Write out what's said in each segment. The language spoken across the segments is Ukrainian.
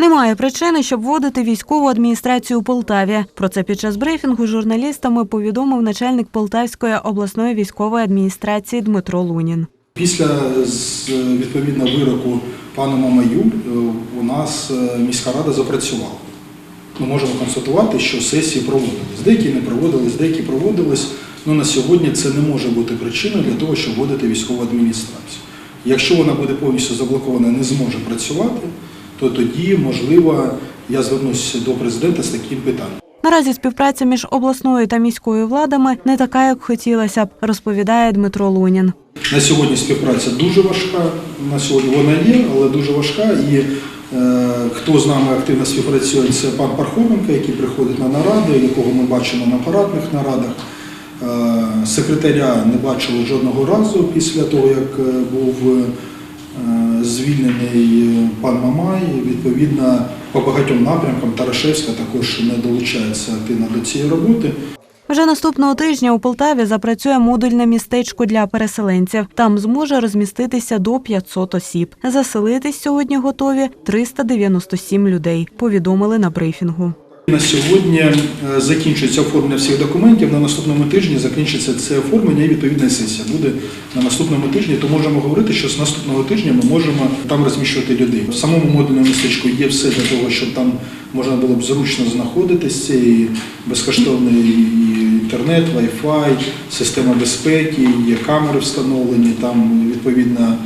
Немає причини, щоб вводити військову адміністрацію у Полтаві. Про це під час брифінгу журналістами повідомив начальник Полтавської обласної військової адміністрації Дмитро Лунін. Після відповідно вироку пана Мамаю е, у нас е, міська рада запрацювала. Ми можемо констатувати, що сесії проводились. Деякі не проводились, деякі проводились. Ну на сьогодні це не може бути причиною для того, щоб вводити військову адміністрацію. Якщо вона буде повністю заблокована, не зможе працювати, то тоді, можливо, я звернуся до президента з таким питанням. Наразі співпраця між обласною та міською владами не така, як хотілося б, розповідає Дмитро Лунін. На сьогодні співпраця дуже важка. На сьогодні вона є, але дуже важка. І е, хто з нами активно співпрацює, це пан Пархоменко, який приходить на наради, якого ми бачимо на парадних нарадах. Е, секретаря не бачили жодного разу після того, як е, був звільнений е, пан Мамай. Відповідно, по багатьом напрямкам Тарашевська також не долучається активно до цієї роботи. Вже наступного тижня у Полтаві запрацює модульне містечко для переселенців. Там зможе розміститися до 500 осіб. Заселитись сьогодні готові 397 людей. Повідомили на брифінгу. На сьогодні е, закінчується оформлення всіх документів. На наступному тижні закінчиться це оформлення і відповідна сесія буде на наступному тижні. То можемо говорити, що з наступного тижня ми можемо там розміщувати людей. В самому модульному містечку є все для того, щоб там можна було б зручно знаходитися. І безкоштовний інтернет, Wi-Fi, система безпеки, є камери встановлені. Там відповідно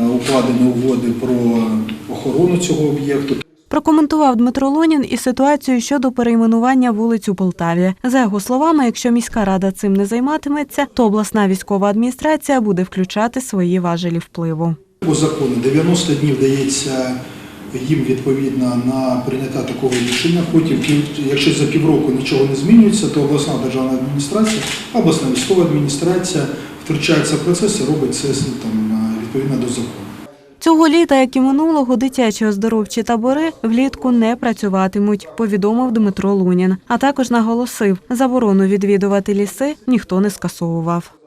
е, укладені угоди про охорону цього об'єкту. Прокоментував Дмитро Лунін і ситуацію щодо перейменування вулиць у Полтаві. За його словами, якщо міська рада цим не займатиметься, то обласна військова адміністрація буде включати свої важелі впливу. По закону 90 днів дається їм відповідно на прийняття такого рішення. Потім, якщо за півроку нічого не змінюється, то обласна державна адміністрація, обласна військова адміністрація втручається в процес і робить це там, відповідно до закону. Цього літа, як і минулого, дитячі оздоровчі табори влітку не працюватимуть, повідомив Дмитро Лунін. А також наголосив, заборону відвідувати ліси ніхто не скасовував.